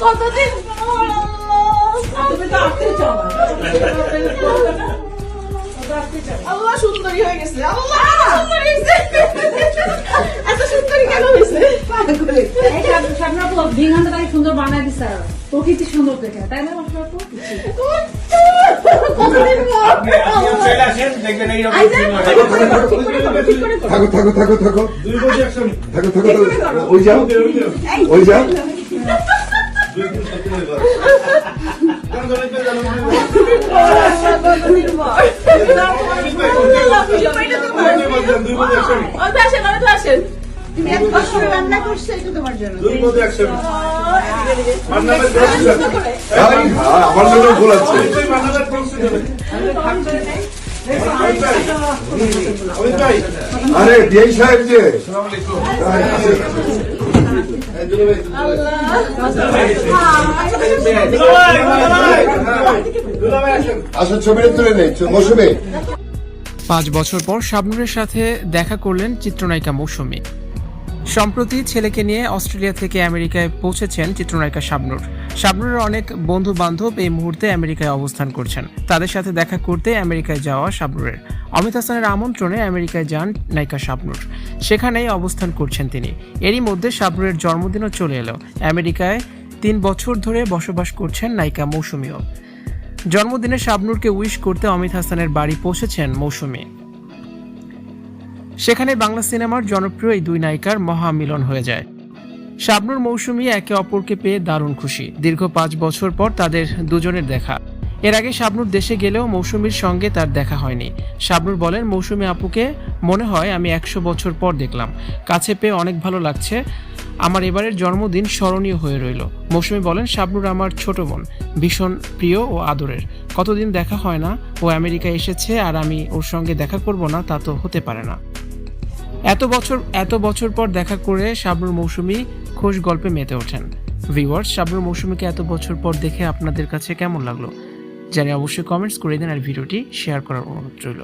কতদিন আল্লাহ সুন্দরী হয়ে গেছে। আল্লাহ সুন্দরী হয়েছে এত সুন্দরী কেন হয়েছে ভিঙ্গানটা তাকে সুন্দর বানায় দিচ্ছে আর। প্রকৃতি সুন্দর দেখে। তাই না মাসুর আপু? থাকো থাকো থাকো থাকো। থাকো থাকো ওই যাও। ওই যাও। আসেন, হ্যাঁ, আমার জন্য ভুল আছে। ভাই। আরে ডিআই সাহেব যে। আসল ছবিটা তুলে নেই মৌসুমে। পাঁচ বছর পর শাবনুরের সাথে দেখা করলেন চিত্রনায়িকা মৌসুমী। সম্প্রতি ছেলেকে নিয়ে অস্ট্রেলিয়া থেকে আমেরিকায় পৌঁছেছেন চিত্রনায়িকা শাবনুর। শাবনুরের অনেক বন্ধু বান্ধব এই মুহূর্তে আমেরিকায় অবস্থান করছেন। তাদের সাথে দেখা করতে আমেরিকায় যাওয়া শাবনুরের। অমিত হাসানের আমন্ত্রণে আমেরিকায় যান নায়িকা শাবনুর। সেখানেই অবস্থান করছেন তিনি। এরই মধ্যে শাবনুরের জন্মদিনও চলে এলো। আমেরিকায় তিন বছর ধরে বসবাস করছেন নায়িকা মৌসুমীও। জন্মদিনে শাবনুরকে উইশ করতে অমিত হাসানের বাড়ি পৌঁছেছেন মৌসুমী। সেখানে বাংলা সিনেমার জনপ্রিয় এই দুই নায়িকার মহামিলন হয়ে যায়। শাবনুর মৌসুমী একে অপরকে পেয়ে দারুণ খুশি। দীর্ঘ পাঁচ বছর পর তাদের দুজনের দেখা। এর আগে শাবনুর দেশে গেলেও মৌসুমীর সঙ্গে তার দেখা হয়নি। শাবনুর বলেন, মৌসুমি আপুকে মনে হয় আমি একশো বছর পর দেখলাম। কাছে পেয়ে অনেক ভালো লাগছে। আমার এবারের জন্মদিন স্মরণীয় হয়ে রইল। মৌসুমী বলেন, শাবনুর আমার ছোট বোন, ভীষণ প্রিয় ও আদরের। কতদিন দেখা হয় না, ও আমেরিকায় এসেছে আর আমি ওর সঙ্গে দেখা করব না, তা তো হতে পারে না। এত বছর এত বছর পর দেখা করে শাবনুর মৌসুমি খোশ গল্পে মেতে ওঠেন। ভিউয়ার্স শাবনুর মৌসুমিকে এত বছর পর দেখে আপনাদের কাছে কেমন লাগল? জানি অবশ্যই কমেন্টস করে দিন আর ভিডিওটি শেয়ার করার অনুরোধ রইল।